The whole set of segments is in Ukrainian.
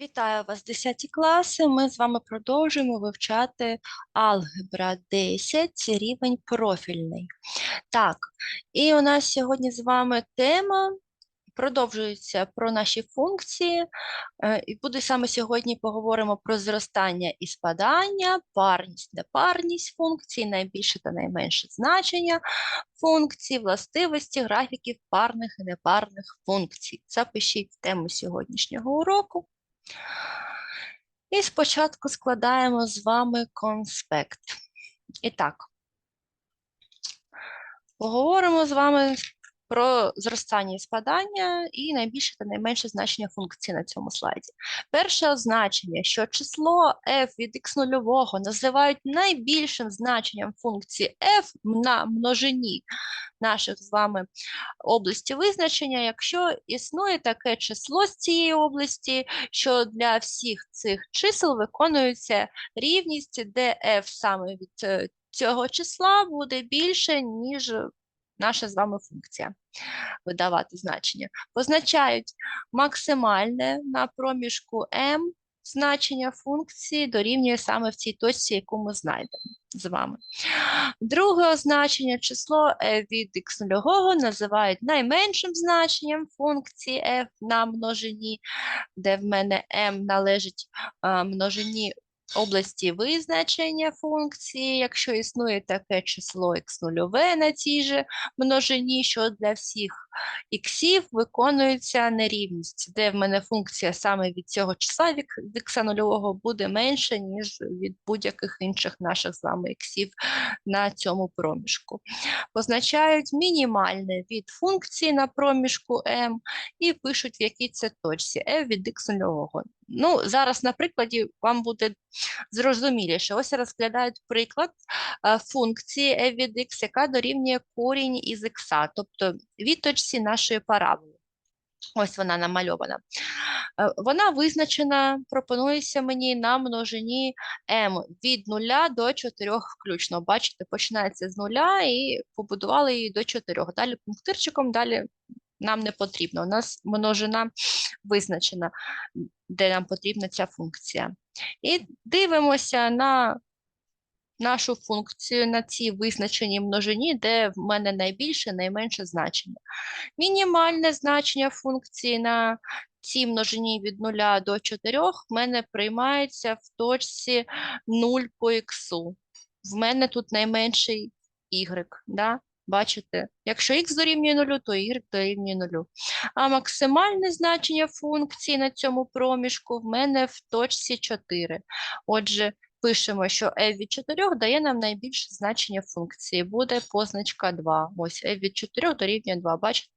Вітаю вас, 10 класи. Ми з вами продовжуємо вивчати алгебра 10, рівень профільний. Так, і у нас сьогодні з вами тема продовжується про наші функції. Е, І буде саме сьогодні поговоримо про зростання і спадання, парність, непарність функцій, найбільше та найменше значення функцій, властивості графіків парних і непарних функцій. Запишіть тему сьогоднішнього уроку. І спочатку складаємо з вами конспект. І так, поговоримо з вами про зростання і спадання і найбільше та найменше значення функції на цьому слайді. Перше означення, що число f від x0 називають найбільшим значенням функції f на множині наших з вами області визначення, якщо існує таке число з цієї області, що для всіх цих чисел виконується рівність, де f саме від е, цього числа буде більше, ніж наша з вами функція видавати значення. Позначають максимальне на проміжку m значення функції дорівнює саме в цій точці, яку ми знайдемо з вами. Друге означення число від x0 називають найменшим значенням функції f на множині, де в мене m належить множині області визначення функції, якщо існує таке число x0 на цій же множині, що для всіх іксів виконується нерівність, де в мене функція саме від цього числа від ікса нульового буде менше, ніж від будь-яких інших наших з вами іксів на цьому проміжку. Позначають мінімальне від функції на проміжку m і пишуть, в якій це точці f від х нульового. Ну, зараз на прикладі вам буде зрозуміліше. Ось розглядають приклад е, функції f від x, яка дорівнює корінь із x, тобто від точці нашої параболи. Ось вона намальована. Е, Вона визначена, пропонується мені на множині m від 0 до 4 включно. Бачите, починається з 0 і побудували її до 4. Далі пунктирчиком, далі нам не потрібно. У нас множина визначена, де нам потрібна ця функція. І дивимося на нашу функцію на цій визначеній множині, де в мене найбільше, найменше значення. Мінімальне значення функції на цій множині від 0 до 4 в мене приймається в точці 0 по х. В мене тут найменший y. Да? Бачите, якщо х дорівнює 0, то y дорівнює 0. А максимальне значення функції на цьому проміжку в мене в точці 4. Отже, пишемо, що f від 4 дає нам найбільше значення функції. Буде позначка 2. Ось f від 4 дорівнює 2. Бачите?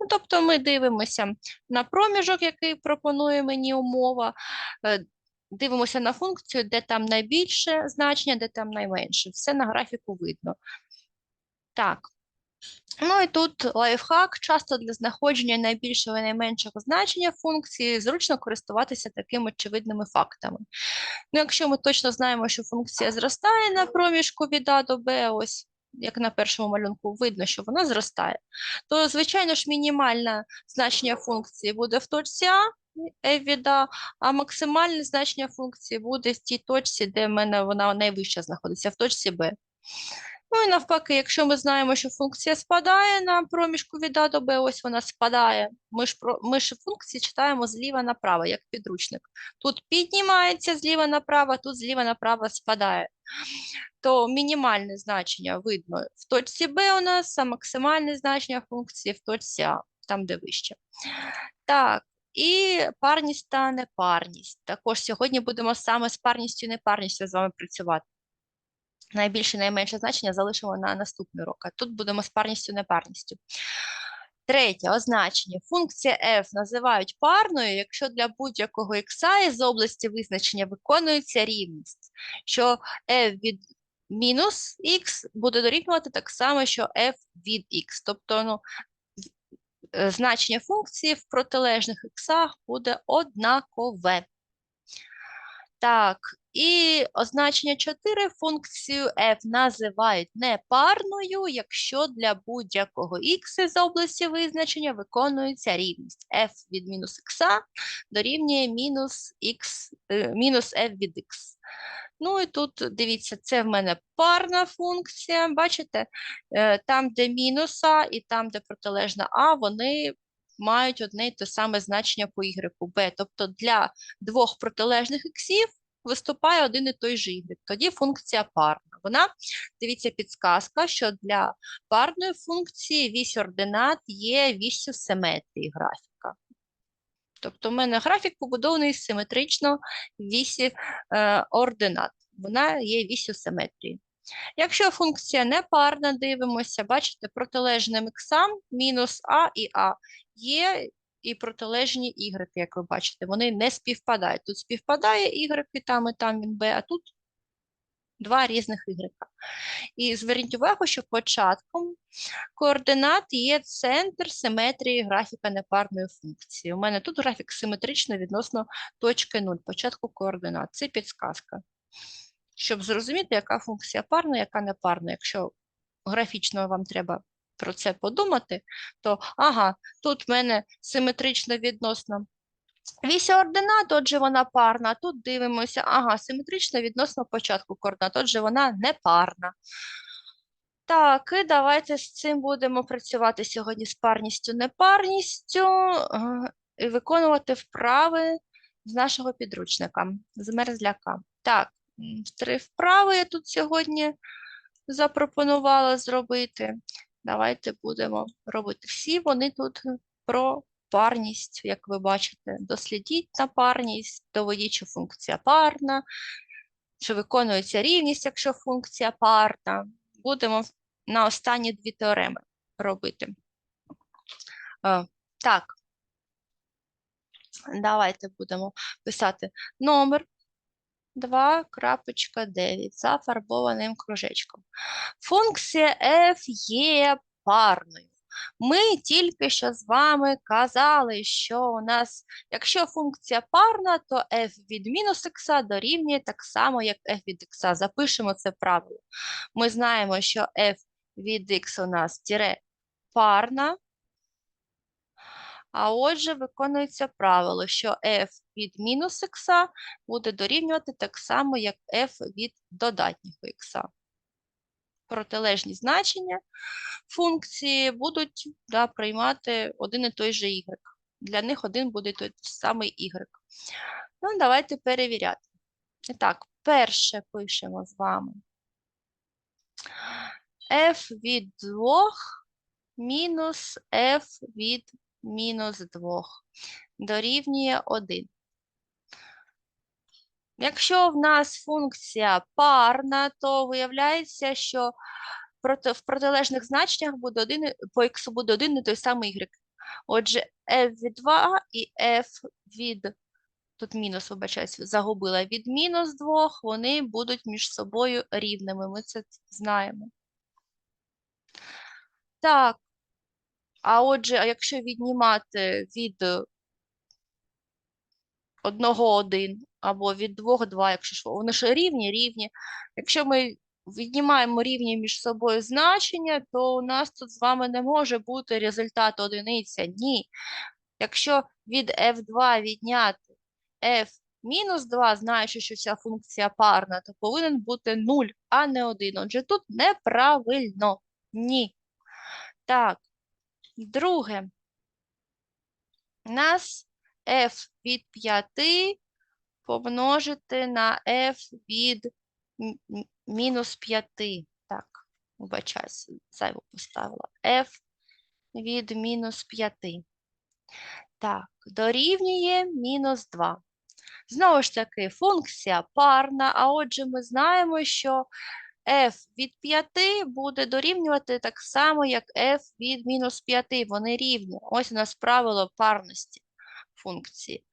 Ну, тобто ми дивимося на проміжок, який пропонує мені умова, е, дивимося на функцію, де там найбільше значення, де там найменше. Все на графіку видно. Так. Ну і тут лайфхак. Часто для знаходження найбільшого і найменшого значення функції зручно користуватися такими очевидними фактами. Ну, якщо ми точно знаємо, що функція зростає на проміжку від А до Б, ось як на першому малюнку видно, що вона зростає, то, звичайно ж, мінімальне значення функції буде в точці А, f від А, а максимальне значення функції буде в тій точці, де в мене вона найвища знаходиться, в точці Б. Ну і навпаки, якщо ми знаємо, що функція спадає на проміжку від А до Б, ось вона спадає. Ми ж, ми ж функції читаємо зліва направо, як підручник. Тут піднімається зліва направо, тут зліва направо спадає. То мінімальне значення видно в точці Б у нас, а максимальне значення функції в точці А, там де вище. Так, і парність та непарність. Також сьогодні будемо саме з парністю і непарністю з вами працювати. Найбільше і найменше значення залишимо на наступний урок. А тут будемо з парністю, непарністю. Третє означення. Функція f називають парною, якщо для будь-якого х із області визначення виконується рівність, що f від мінус х буде дорівнювати так само, що f від х. Тобто ну, е, значення функції в протилежних х буде однакове. Так, І означення 4 функцію f називають непарною, якщо для будь-якого х з області визначення виконується рівність f від мінус х дорівнює мінус х, е, мінус f від x. Ну і тут дивіться, це в мене парна функція. Бачите, Е, там, де мінус а і там, де протилежна а, вони мають одне й те саме значення по y, b. Тобто для двох протилежних іксів виступає один і той же y. Тоді функція парна. Вона, дивіться, підсказка, що для парної функції вісь ординат є вісю симетрії графіка. Тобто в мене графік побудований симетрично вісі е, ординат. Вона є вісю симетрії. Якщо функція непарна, дивимося, бачите, протилежним іксам мінус а і а є і протилежні y, як ви бачите, вони не співпадають. Тут співпадає y, там, і там він b, а тут два різних y. І зверніть увагу, що початком координат є центр симетрії графіка непарної функції. У мене тут графік симетрично відносно точки 0, початку координат. Це підсказка. Щоб зрозуміти, яка функція парна, яка не парна. Якщо графічно вам треба про це подумати, то ага, тут в мене симетрично відносно вісі ординат, отже, вона парна. Тут дивимося, ага, симетрично відносно початку координат, отже, вона не парна. Так, і давайте з цим будемо працювати сьогодні з парністю, непарністю е, і виконувати вправи з нашого підручника, з мерзляка. Так, три вправи я тут сьогодні запропонувала зробити. Давайте будемо робити. Всі вони тут про парність, як ви бачите. Дослідіть на парність, доведіть, що функція парна, що виконується рівність, якщо функція парна. Будемо на останні дві теореми робити. Е, Так, давайте будемо писати номер 2.9 зафарбованим кружечком. Функція f є парною. Ми тільки що з вами казали, що у нас, якщо функція парна, то f від мінус х дорівнює так само, як f від х. Запишемо це правило. Ми знаємо, що f від х у нас тире парна, а отже, виконується правило, що f від мінус х буде дорівнювати так само, як f від додатнього х. Протилежні значення функції будуть да, приймати один і той же y. Для них один буде той самий y. Ну, давайте перевіряти. І так, перше пишемо з вами. f від 2 мінус f від мінус 2 дорівнює 1. Якщо в нас функція парна, то виявляється, що в протилежних значеннях буде один, і- по х буде один і той самий y. Отже, f від 2 і f від, тут мінус, вибачаюсь, загубила, від мінус 2, вони будуть між собою рівними, ми це знаємо. Так, а отже, а якщо віднімати від одного один або від двох два, якщо ж вони ж рівні, рівні. Якщо ми віднімаємо рівні між собою значення, то у нас тут з вами не може бути результат одиниця. Ні. Якщо від f2 відняти f мінус 2, знаючи, що ця функція парна, то повинен бути 0, а не 1. Отже, тут неправильно. Ні. Так, друге. У нас f від 5 помножити на f від мінус 5. Так, вибачаюсь, зайву поставила. f від мінус 5. Так, дорівнює мінус 2. Знову ж таки, функція парна, а отже, ми знаємо, що f від 5 буде дорівнювати так само, як f від мінус 5. Вони рівні. Ось у нас правило парності функції.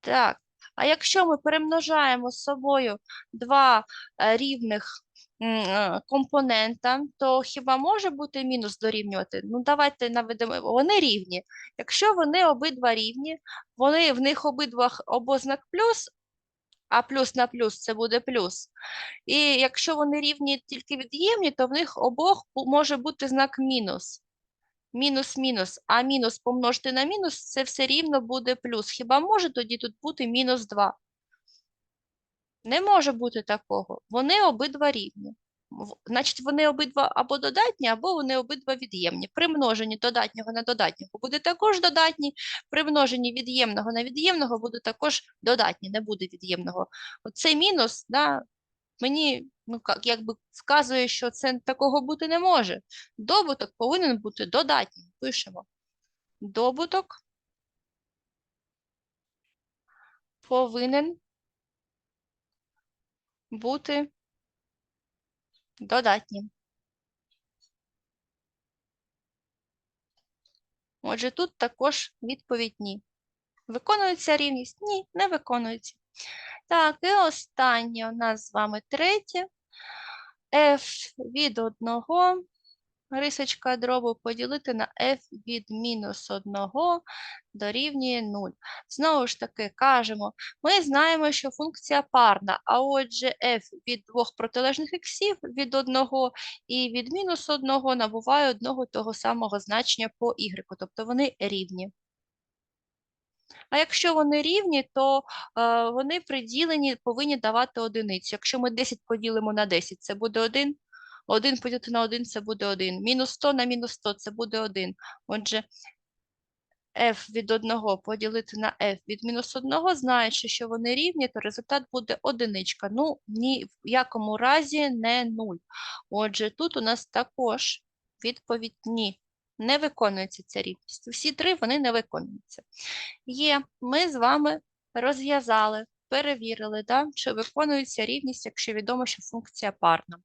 Так, а якщо ми перемножаємо з собою два е, рівних е, компонента, то хіба може бути мінус дорівнювати? Ну, давайте наведемо, вони рівні. Якщо вони обидва рівні, вони, в них обидва обознак плюс, А плюс на плюс це буде плюс. І якщо вони рівні тільки від'ємні, то в них обох може бути знак мінус. Мінус-мінус. А мінус помножити на мінус, це все рівно буде плюс. Хіба може тоді тут бути мінус 2? Не може бути такого. Вони обидва рівні. Значить, вони обидва або додатні, або вони обидва від'ємні. При множенні додатнього на додатнього буде також додатні, при множенні від'ємного на від'ємного буде також додатні, не буде від'ємного. Оцей мінус, да, мені ну, якби вказує, що це такого бути не може. Добуток повинен бути додатнім. Пишемо. Добуток повинен бути додатнім. Отже, тут також відповідь ні. Виконується рівність? Ні, не виконується. Так, і останнє у нас з вами третє. f від 1 рисочка дробу поділити на f від мінус 1 дорівнює 0. Знову ж таки, кажемо, ми знаємо, що функція парна, а отже f від двох протилежних іксів від 1 і від мінус 1 набуває одного того самого значення по y, тобто вони рівні. А якщо вони рівні, то е, вони при діленні повинні давати одиницю. Якщо ми 10 поділимо на 10, це буде 1. 1 поділити на 1 це буде 1. Мінус 100 на мінус 100 це буде 1. Отже, f від 1 поділити на f від мінус 1, знаючи, що вони рівні, то результат буде одиничка. Ну, ні в якому разі не 0. Отже, тут у нас також відповідь ні. Не виконується ця рівність. Всі три вони не виконуються. Є, ми з вами розв'язали, перевірили, да, чи виконується рівність, якщо відомо, що функція парна.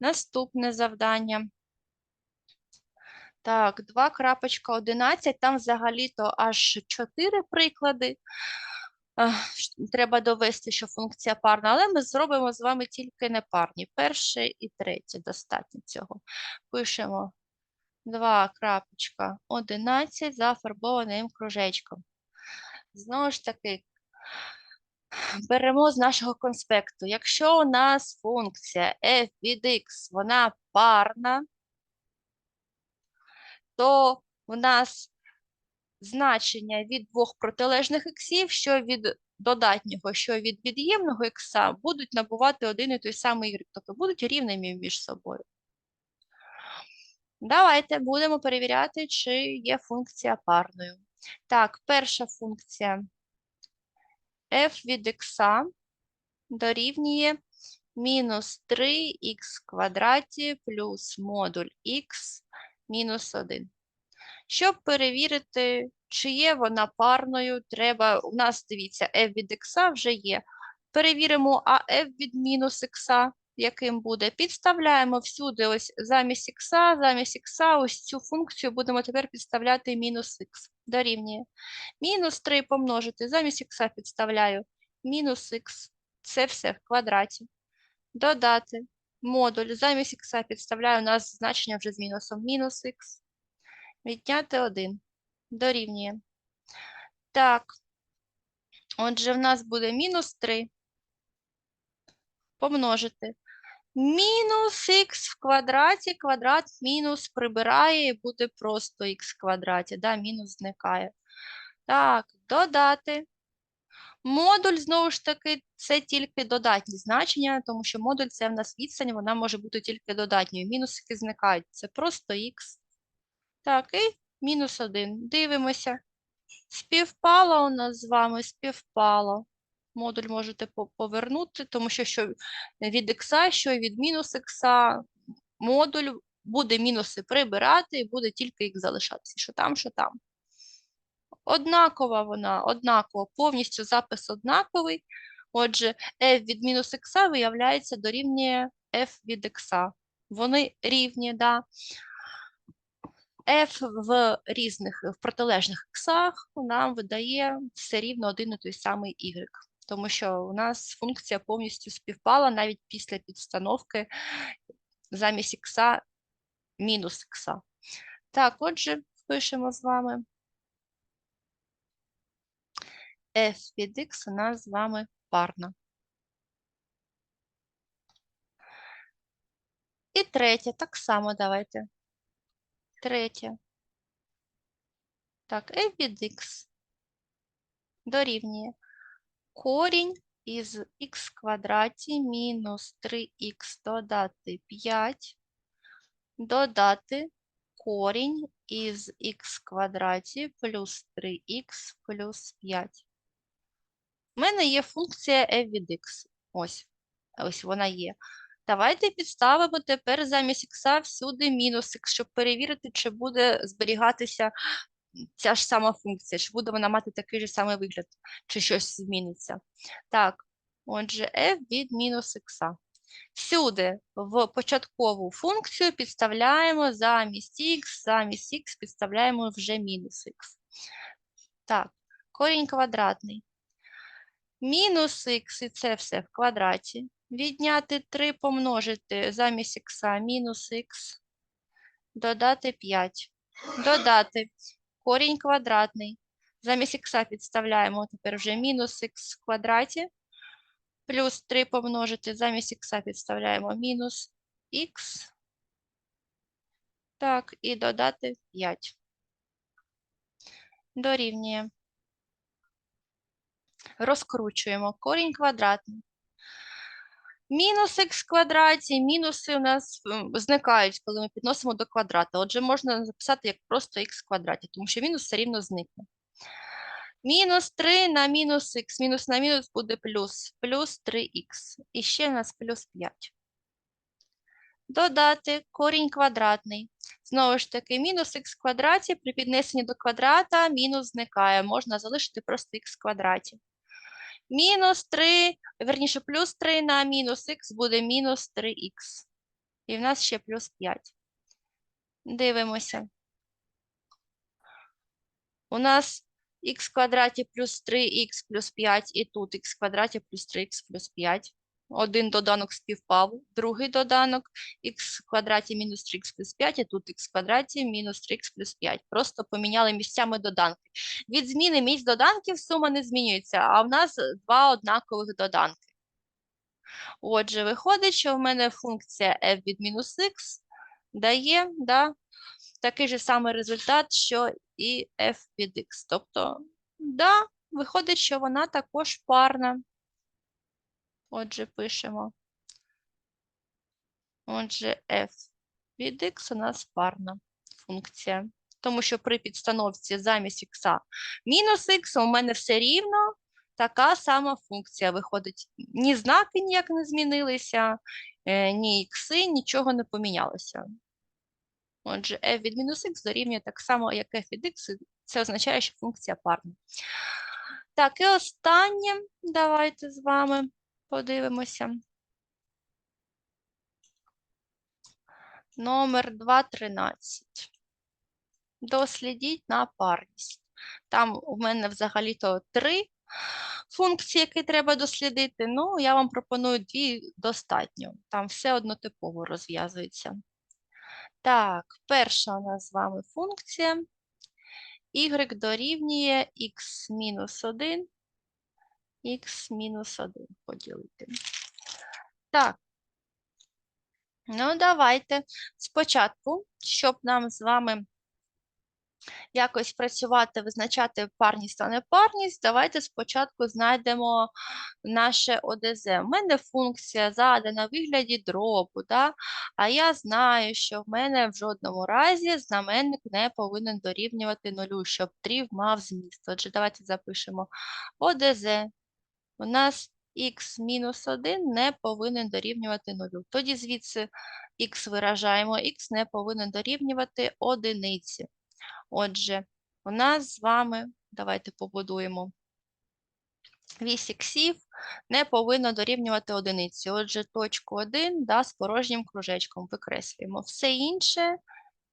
Наступне завдання. Так, 2.11, там взагалі-то аж 4 приклади. Треба довести, що функція парна, але ми зробимо з вами тільки непарні. Перше і третє достатньо цього. Пишемо 2.11 зафарбованим кружечком. Знову ж таки, беремо з нашого конспекту. Якщо у нас функція f від x, вона парна, то у нас значення від двох протилежних іксів, що від додатнього, що від від'ємного ікса, будуть набувати один і той самий y, тобто будуть рівними між собою. Давайте будемо перевіряти, чи є функція парною. Так, перша функція f від x дорівнює мінус 3х квадраті плюс модуль х мінус 1. Щоб перевірити, чи є вона парною, треба, у нас, дивіться, f від x вже є. Перевіримо, а f від мінус x яким буде. Підставляємо всюди ось замість х, замість х, ось цю функцію будемо тепер підставляти мінус х. Дорівнює. Мінус 3 помножити, замість х підставляю мінус х. Це все в квадраті. Додати модуль. Замість х підставляю у нас значення вже з мінусом. Мінус х. Відняти 1. Дорівнює. Так. Отже, в нас буде мінус 3. Помножити. Мінус х в квадраті, квадрат мінус прибирає і буде просто х в квадраті, да, мінус зникає. Так, додати. Модуль, знову ж таки, це тільки додатні значення, тому що модуль це в нас відстань, вона може бути тільки додатньою. Мінусики зникають, це просто х. Так, і мінус 1. Дивимося. Співпало у нас з вами, співпало. Модуль можете повернути, тому що що від х, що від мінус х, модуль буде мінуси прибирати і буде тільки їх залишатися. Що там, що там. Однакова вона, однакова, повністю запис однаковий. Отже, f від мінус х виявляється дорівнює f від х. Вони рівні, да. f в різних, в протилежних іксах нам видає все рівно один і той самий y тому що у нас функція повністю співпала навіть після підстановки замість ікса мінус ікса. Так, отже, впишемо з вами f від x у нас з вами парна. І третє, так само давайте. Третє. Так, f від x дорівнює корінь із х квадраті мінус 3х додати 5, додати корінь із х квадраті плюс 3х плюс 5. У мене є функція f від x. Ось, ось вона є. Давайте підставимо тепер замість х всюди мінус х, щоб перевірити, чи буде зберігатися ця ж сама функція, чи буде вона мати такий же самий вигляд, чи щось зміниться. Так, отже, f від мінус х. Всюди в початкову функцію підставляємо замість х, замість х підставляємо вже мінус х. Так, корінь квадратний. Мінус х, і це все в квадраті. Відняти 3 помножити замість х мінус х, додати 5. Додати корінь квадратний. Замість х підставляємо тепер вже мінус х в квадраті. Плюс 3 помножити, замість х підставляємо мінус х. Так, і додати 5. Дорівнює. Розкручуємо корінь квадратний. Мінус х квадраті, мінуси у нас зникають, коли ми підносимо до квадрата. Отже, можна записати як просто х квадраті, тому що мінус все рівно зникне. Мінус 3 на мінус х, мінус на мінус буде плюс, плюс 3х. І ще у нас плюс 5. Додати корінь квадратний. Знову ж таки, мінус х квадраті при піднесенні до квадрата мінус зникає. Можна залишити просто х квадраті. Мінус 3, верніше, плюс 3 на мінус х буде мінус 3х. І в нас ще плюс 5. Дивимося. У нас х квадраті плюс 3х плюс 5, і тут х квадраті плюс 3х плюс 5. Один доданок співпав, другий доданок х квадраті мінус 3х плюс 5, і тут х квадраті мінус 3х плюс 5. Просто поміняли місцями доданки. Від зміни місць доданків сума не змінюється, а в нас два однакових доданки. Отже, виходить, що в мене функція f від мінус х дає да, такий же самий результат, що і f від x. Тобто, да, виходить, що вона також парна. Отже, пишемо. Отже, f від x у нас парна функція. Тому що при підстановці замість х мінус х у мене все рівно така сама функція виходить. Ні знаки ніяк не змінилися, е, ні ікси, нічого не помінялося. Отже, f від мінус х дорівнює так само, як f від x, це означає, що функція парна. Так, і останнє, давайте з вами подивимося. Номер 2.13. Дослідіть на парність. Там у мене взагалі-то три функції, які треба дослідити. Ну, я вам пропоную дві достатньо. Там все однотипово розв'язується. Так, перша у нас з вами функція. y дорівнює x мінус 1, x мінус 1 поділити. Так. Ну, давайте спочатку, щоб нам з вами якось працювати, визначати парність та непарність, давайте спочатку знайдемо наше ОДЗ. У мене функція задана в вигляді дробу, да? а я знаю, що в мене в жодному разі знаменник не повинен дорівнювати нулю, щоб трів мав зміст. Отже, давайте запишемо ОДЗ. У нас х мінус 1 не повинен дорівнювати нулю. Тоді звідси х виражаємо, х не повинен дорівнювати одиниці. Отже, у нас з вами, давайте побудуємо, вісь іксів не повинно дорівнювати одиниці. Отже, точку 1 да, з порожнім кружечком викреслюємо. Все інше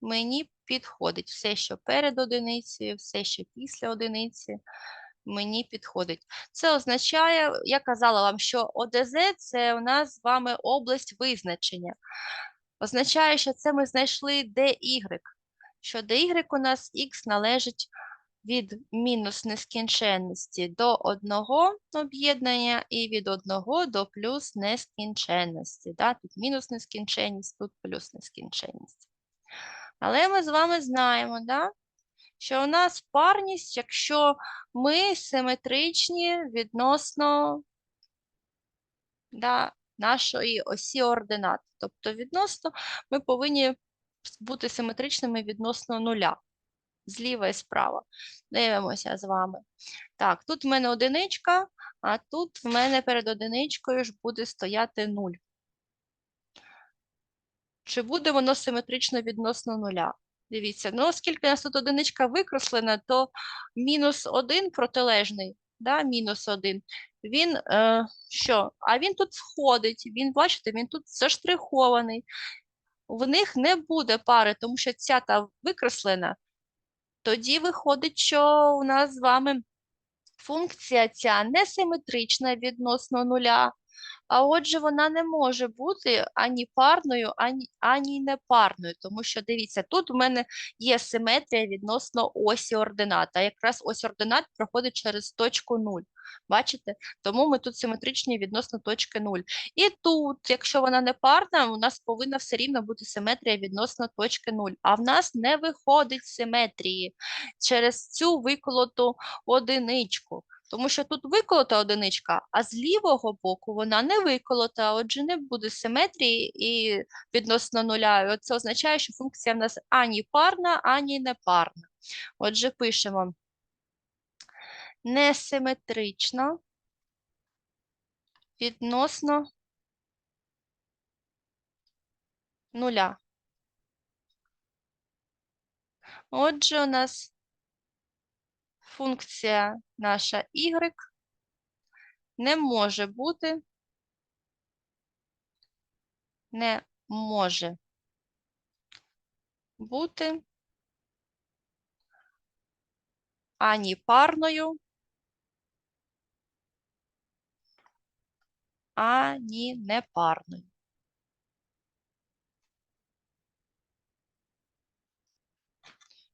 мені підходить. Все, що перед одиницею, все, що після одиниці, мені підходить. Це означає, я казала вам, що ОДЗ – це у нас з вами область визначення. Означає, що це ми знайшли DY, що dy у нас x належить від мінус нескінченності до одного об'єднання і від одного до плюс нескінченності. Да? Тут мінус нескінченність, тут плюс нескінченність. Але ми з вами знаємо, да? Що у нас парність, якщо ми симетричні відносно да, нашої осі ординат. Тобто відносно ми повинні бути симетричними відносно нуля. Зліва і справа. Дивимося з вами. Так, тут в мене одиничка, а тут в мене перед одиничкою ж буде стояти 0. Чи буде воно симетрично відносно нуля? Дивіться, ну оскільки у нас тут одиничка викреслена, то мінус 1 протилежний, да, мінус 1, він е, що? А він тут входить, він, бачите, він тут заштрихований. В них не буде пари, тому що ця та викреслена. Тоді виходить, що у нас з вами функція ця несиметрична відносно нуля, а отже, вона не може бути ані парною, ані, ані непарною, тому що дивіться, тут у мене є симетрія відносно осі ордината. Якраз ось ординат проходить через точку 0. Бачите? Тому ми тут симетричні відносно точки 0. І тут, якщо вона не парна, у нас повинна все рівно бути симетрія відносно точки 0. А в нас не виходить симетрії через цю виколоту одиничку. Тому що тут виколота одиничка, а з лівого боку вона не виколота, отже, не буде симетрії і відносно нуля. І Це означає, що функція в нас ані парна, ані непарна. Отже, пишемо несиметрична відносно нуля. Отже, у нас функція наша y не може бути, не може бути ані парною, ані непарною.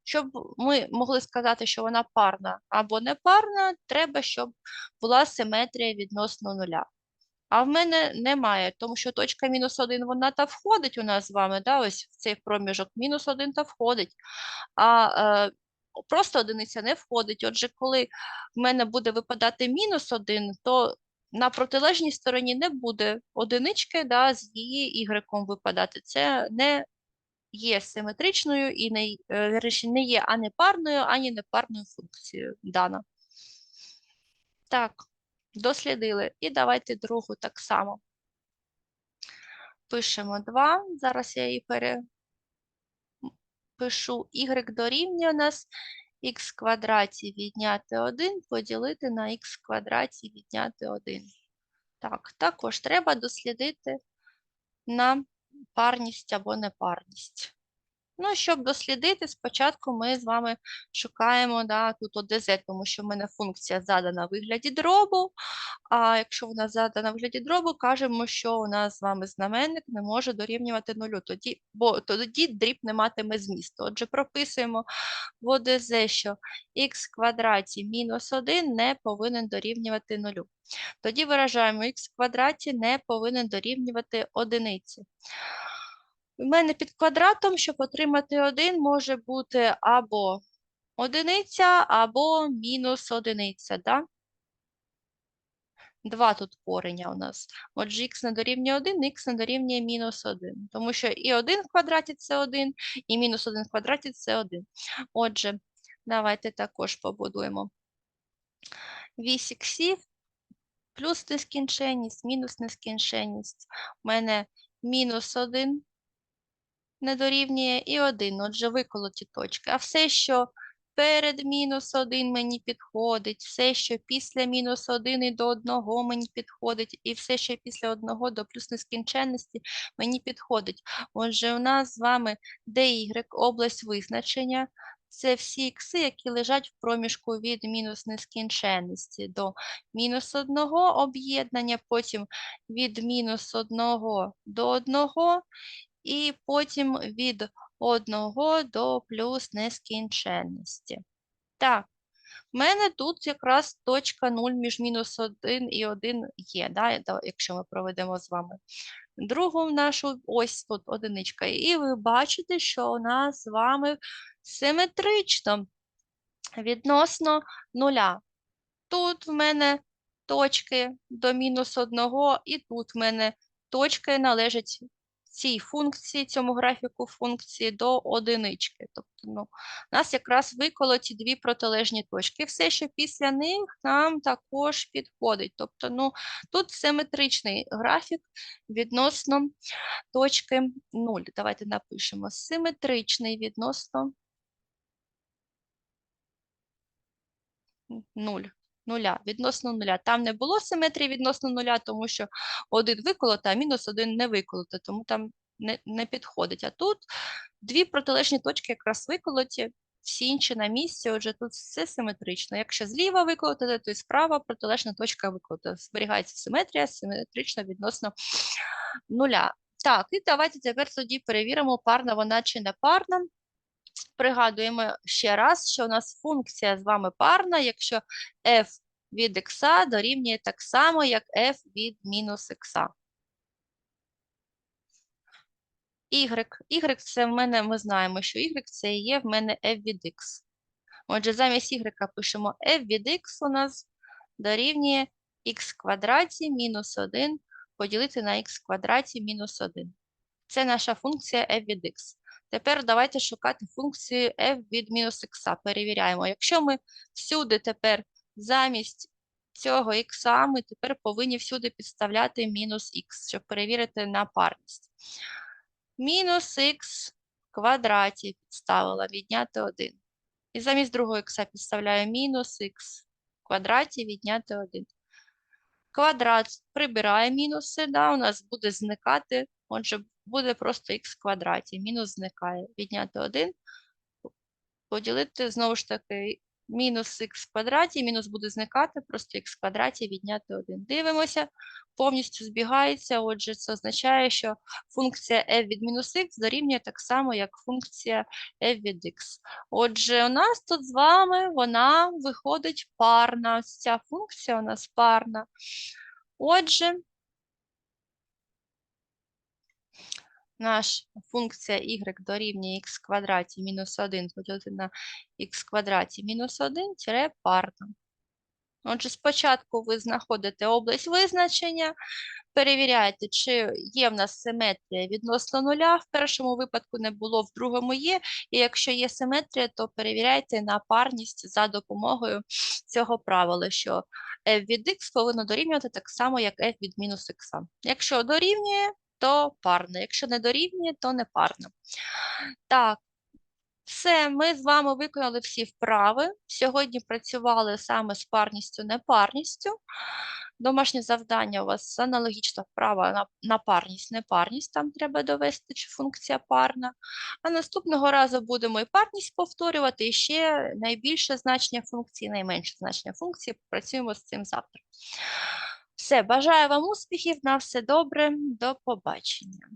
Щоб ми могли сказати, що вона парна або непарна, треба, щоб була симетрія відносно нуля. А в мене немає, тому що точка мінус 1 вона та входить у нас з вами, да, ось в цей проміжок мінус 1 та входить. А е, просто одиниця не входить. Отже, коли в мене буде випадати мінус 1, то на протилежній стороні не буде одинички да, з її y випадати. Це не є симетричною і не, е, не є ані парною, ані непарною функцією дана. Так, дослідили. І давайте другу так само. Пишемо 2. Зараз я її перепишу. Y дорівнює у нас х квадраті відняти 1 поділити на х квадраті відняти 1. Так, також треба дослідити на парність або непарність. Ну, щоб дослідити, спочатку ми з вами шукаємо да, тут ОДЗ, тому що в мене функція задана в вигляді дробу. А якщо вона задана в вигляді дробу, кажемо, що у нас з вами знаменник не може дорівнювати нулю, тоді, бо тоді дріб не матиме змісту. Отже, прописуємо в ОДЗ, що х квадраті мінус 1 не повинен дорівнювати нулю. Тоді виражаємо х квадраті не повинен дорівнювати одиниці. У мене під квадратом, щоб отримати 1, може бути або одиниця, або мінус одиниця. Да? Два тут кореня у нас. Отже, х не дорівнює 1, х не дорівнює мінус 1. Тому що і 1 в квадраті це 1, і мінус 1 в квадраті це 1. Отже, давайте також побудуємо вісь іксів, плюс нескінченність, мінус нескінченність. У мене мінус 1 не дорівнює і 1, отже, виколоті точки. А все, що перед мінус 1 мені підходить, все, що після мінус 1 і до 1 мені підходить, і все, що після 1 до плюс нескінченності мені підходить. Отже, у нас з вами DY область визначення. Це всі ікси, які лежать в проміжку від мінус нескінченності до мінус 1 об'єднання, потім від мінус 1 до 1, і потім від 1 до плюс нескінченності. Так, У мене тут якраз точка 0 між мінус 1 і 1 є, да, якщо ми проведемо з вами другу нашу ось тут одиничка. І ви бачите, що у нас з вами симетрично відносно нуля. Тут в мене точки до мінус одного, і тут в мене точки належать цій функції, цьому графіку функції до одинички. Тобто, ну, у нас якраз виколоті дві протилежні точки. Все, що після них нам також підходить. Тобто, ну, тут симетричний графік відносно точки 0. Давайте напишемо симетричний відносно 0. Нуля, відносно нуля. Там не було симетрії відносно нуля, тому що один виколоти, а мінус один не виколоти, тому там не, не підходить. А тут дві протилежні точки якраз виколоті, всі інші на місці, отже, тут все симетрично. Якщо зліва виколоти, то і справа протилежна точка виколота. Зберігається симетрія, симетрично відносно нуля. Так, і давайте тепер тоді перевіримо, парна вона чи не парна. Пригадуємо ще раз, що у нас функція з вами парна, якщо f від x дорівнює так само, як f від мінус x. Y. Y це в мене, ми знаємо, що Y це є в мене f від x. Отже, замість Y пишемо f від x у нас дорівнює x квадраті мінус 1 поділити на x квадраті мінус 1. Це наша функція f від x. Тепер давайте шукати функцію f від мінус х. Перевіряємо. Якщо ми всюди тепер замість цього х, ми тепер повинні всюди підставляти мінус х, щоб перевірити на парність. Мінус х квадраті підставила, відняти 1. І замість другого х підставляю мінус х в квадраті відняти 1. Квадрат прибирає мінуси, да, у нас буде зникати, отже, буде просто х в квадраті, мінус зникає. Відняти 1, поділити, знову ж таки, мінус х в квадраті, мінус буде зникати, просто х в квадраті відняти 1. Дивимося, повністю збігається, отже, це означає, що функція f від мінус х дорівнює так само, як функція f від x. Отже, у нас тут з вами вона виходить парна. Ось ця функція у нас парна. Отже, наша функція y дорівнює х квадраті мінус 1 поділити на х квадраті мінус 1 тире парна. Отже, спочатку ви знаходите область визначення, перевіряєте, чи є в нас симетрія відносно нуля. В першому випадку не було, в другому є. І якщо є симетрія, то перевіряйте на парність за допомогою цього правила, що f від x повинно дорівнювати так само, як f від мінус х. Якщо дорівнює, то парно. Якщо не дорівнює, то не парно. Так, все, ми з вами виконали всі вправи. Сьогодні працювали саме з парністю, непарністю. Домашнє завдання у вас аналогічна вправа на, на парність, непарність. Там треба довести, чи функція парна. А наступного разу будемо і парність повторювати, і ще найбільше значення функції, найменше значення функції. Працюємо з цим завтра. Все, бажаю вам успіхів, на все добре, до побачення.